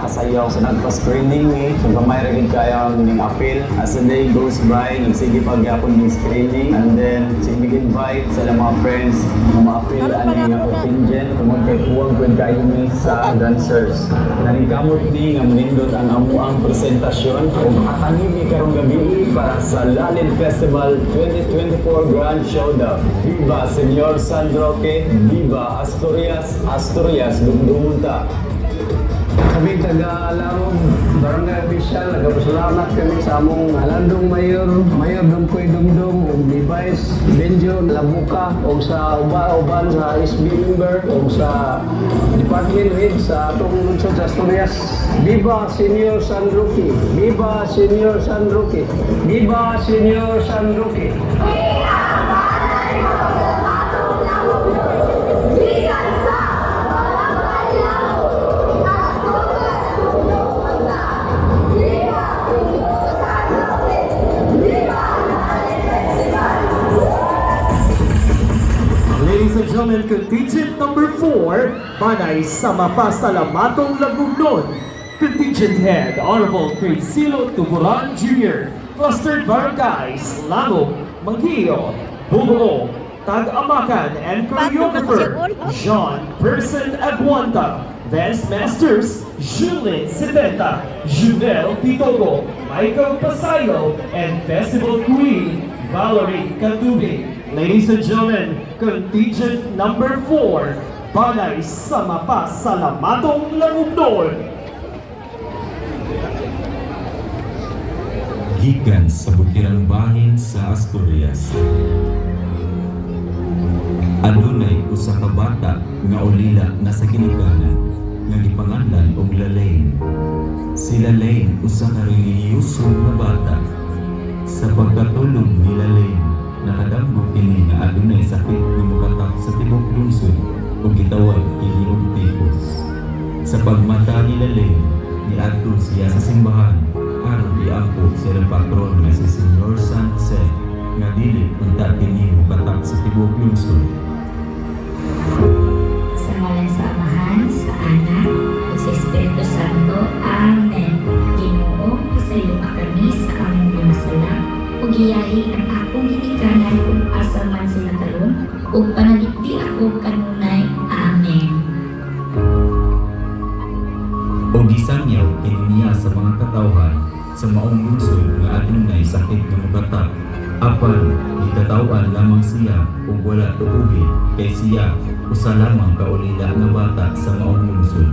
nakasayaw sa nagpa-screening ni kung kamay rin kaya ang appeal. As the day goes by nagsige pagyapon ng screening. And then sige invite sa mga friends na ma-appeal ani nga contingent tungod kay kuwang kun kayo ni sa dancers. Nanikamot ni nga manindot ang amuang presentasyon. Ug hatangin ni karong gabi para sa Lalin Festival 2024 Grand Showdown. Viva Senyor San Roque Viva Asturias Asturias Dumdumunta kami taga-Larong Barangay Official, nagpasalamat kami sa among Alandong Mayor, Mayor Dumkoy Dumdum, ni Vice Benjo Labuka, ug sa uba-uban sa SB member, ug sa Department Head sa atong lungsod sa Asturias. Viva Senior San Roque! Viva Senior San Roque! Viva Senior San Roque! Ladies number 4, Manay sa Mapasalamatong Lagugnon. Contingent Head, Honorable Priscilo Tuburan Jr., Clustered Barangays, Lago, Mangio, Bubulong, Tag-Amakan, and Choreographer, John Person Aguanta, Dance Masters, Julin Sebenta, Junel Pitogo, Michael Pasayo, and Festival Queen, Valerie Katubi. Ladies and gentlemen, contingent number 4, Banay sa Mapasalamatong Langugnon. gikan sa bukirang bahin sa Asturias. Adunay usa ka bata nga ulila na sa ginikanan nga gipanganlan og Lalain. Si Lalain usa ka relihiyoso nga bata. Sa pagkatulog ni Lalain, nakadamgo kini nga adunay sakit nga mukatak sa tibok lungsod ug gitawag kini og tipos. Sa pagmata ni Lalain, niadto siya sa simbahan aron iangko sa ilang patron nga si Senyor San Jose nga dili unta kini mukatak sa tibok lungsod. Sa ngalan sa Amahan, sa Santo. Amen. Ginoo, sa iyo kami sa among giyahi ang gisanyaw kini niya sa mga katawhan sa maong lungsod nga adunay sakit nga mukatak. Apan gikatawan lamang siya kung wala tuuhin kay siya usa lamang kaulila nga bata sa maong lungsod.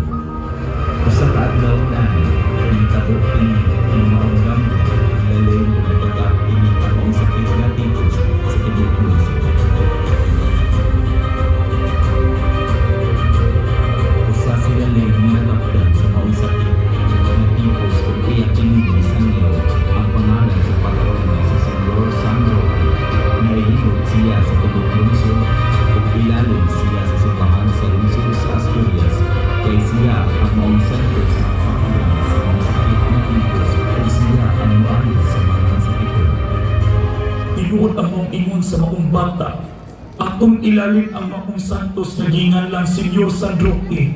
Usa ka adlaw na siya ang maong sentro sa pagkakulang sa sakit ug siya ang muayos sa mga sakiton. Tinuod ang mong ingon sa maong bata. Atong ilalim ang maong santos na gingan lang Senyor San Roque.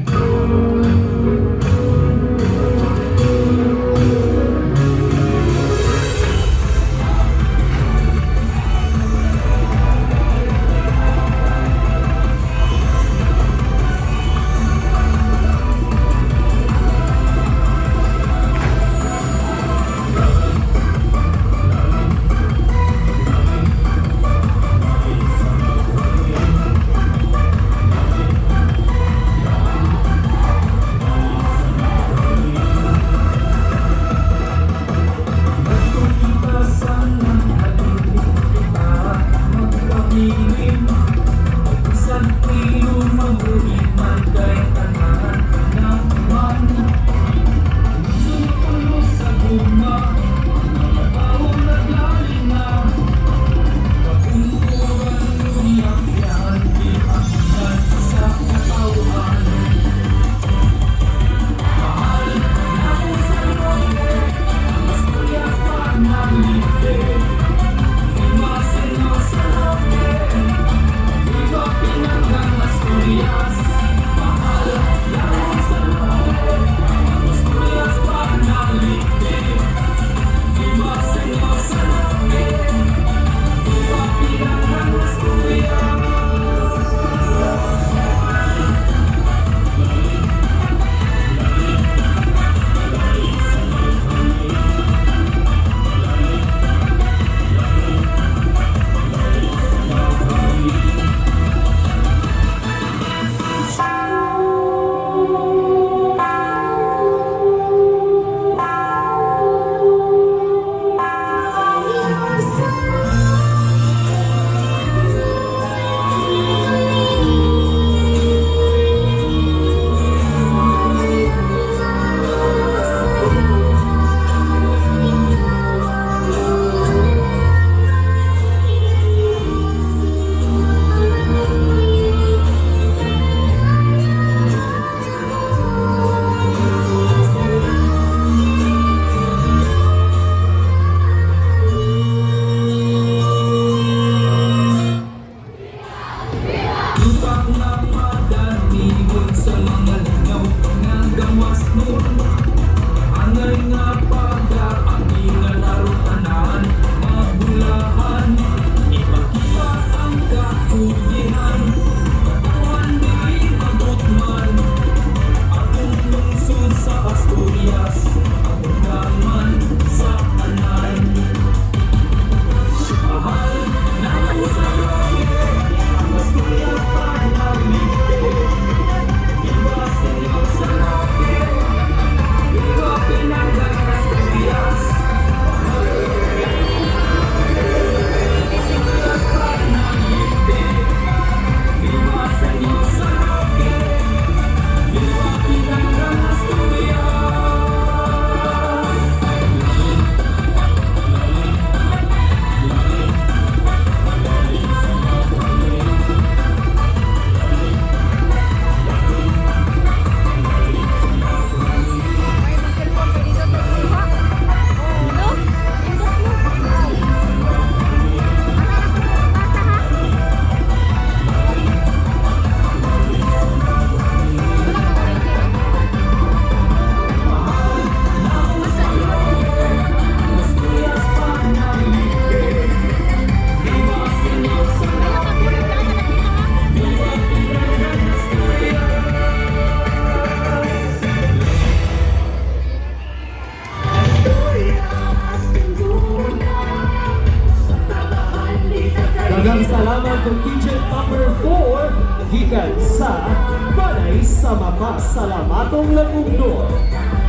Salamatong Lagugno.